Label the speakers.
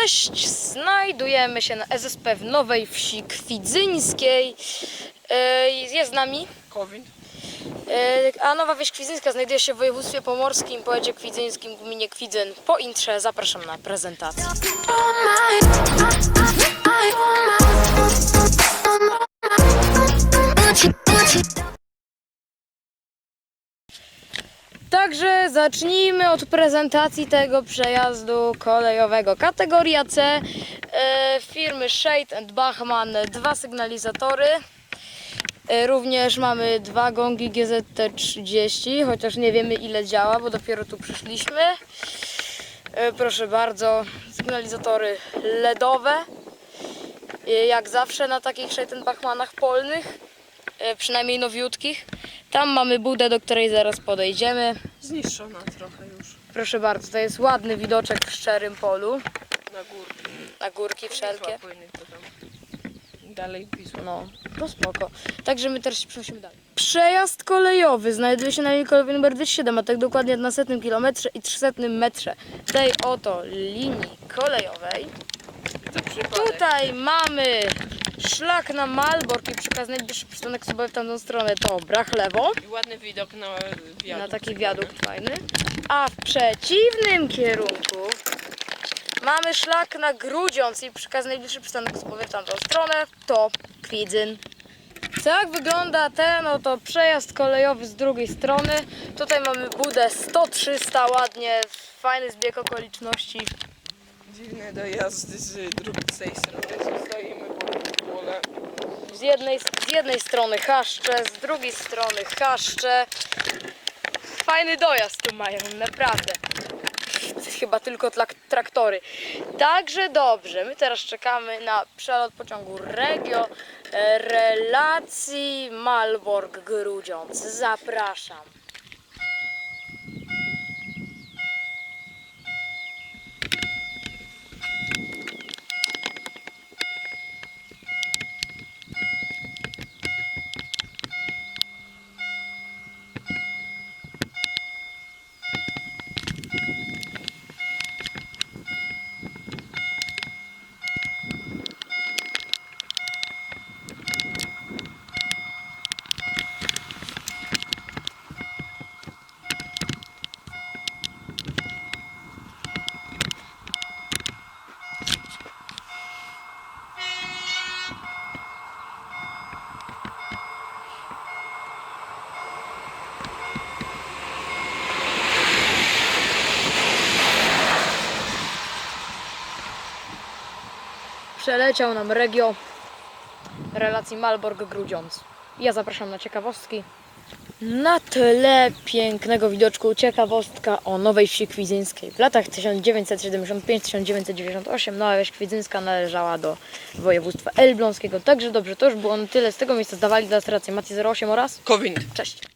Speaker 1: Cześć, znajdujemy się na SSP w Nowej Wsi Kwidzyńskiej. Jest z nami,
Speaker 2: Kowin.
Speaker 1: a Nowa Wieś Kwidzyńska znajduje się w województwie pomorskim, powiecie kwidzyńskim, gminie Kwidzyn. Po intrze zapraszam na prezentację. Także zacznijmy od prezentacji tego przejazdu kolejowego. Kategoria C e, firmy Shade and Bachmann, dwa sygnalizatory. E, również mamy dwa gongi GZT-30, chociaż nie wiemy ile działa, bo dopiero tu przyszliśmy. E, proszę bardzo, sygnalizatory LEDowe. E, jak zawsze na takich Shade and Bachmannach polnych, e, przynajmniej nowiutkich. Tam mamy budę, do której zaraz podejdziemy.
Speaker 2: Zniszczona trochę już.
Speaker 1: Proszę bardzo, to jest ładny widoczek w szczerym polu,
Speaker 2: Na górki.
Speaker 1: na górki wszelkie.
Speaker 2: Wisła płynie to tam. Dalej Wisła.
Speaker 1: No, to spoko. Także my też się przenosimy dalej. Przejazd kolejowy znajduje się na linii kolejowej numer 207, a tak dokładnie na setnym kilometrze i 300 metrze tej oto linii kolejowej. Tutaj mamy szlak na Malbork i przekaz najbliższy przystanek sobie w tamtą stronę to Brachlewo.
Speaker 2: I ładny widok na wiadukt.
Speaker 1: na taki wiadukt fajny. A w przeciwnym kierunku mamy szlak na Grudziądz i przekaz najbliższy przystanek spowy w tamtą stronę to Kwidzyn. Jak wygląda ten oto przejazd kolejowy z drugiej strony? Tutaj mamy budę 100-300 ładnie, fajny zbieg okoliczności.
Speaker 2: Dziwne dojazdy z drugiej strony. Stoimy po pole.
Speaker 1: Z jednej, z jednej strony chaszcze, z drugiej strony chaszcze. Fajny dojazd tu mają, naprawdę. Chyba tylko traktory. Także dobrze, my teraz czekamy na przelot pociągu Regio relacji Malbork-Grudziądz. Zapraszam. Przeleciał nam Regio relacji Malbork-Grudziądz. Ja zapraszam na ciekawostki. Na tle pięknego widoczku ciekawostka o Nowej Wsi Kwidzyńskiej. W latach 1975-1998 Nowa Wieś Kwidzyńska należała do województwa elbląskiego. Także dobrze, to już było na tyle. Z tego miejsca zdawali dla rację Macie 08 oraz
Speaker 2: Kowin.
Speaker 1: Cześć.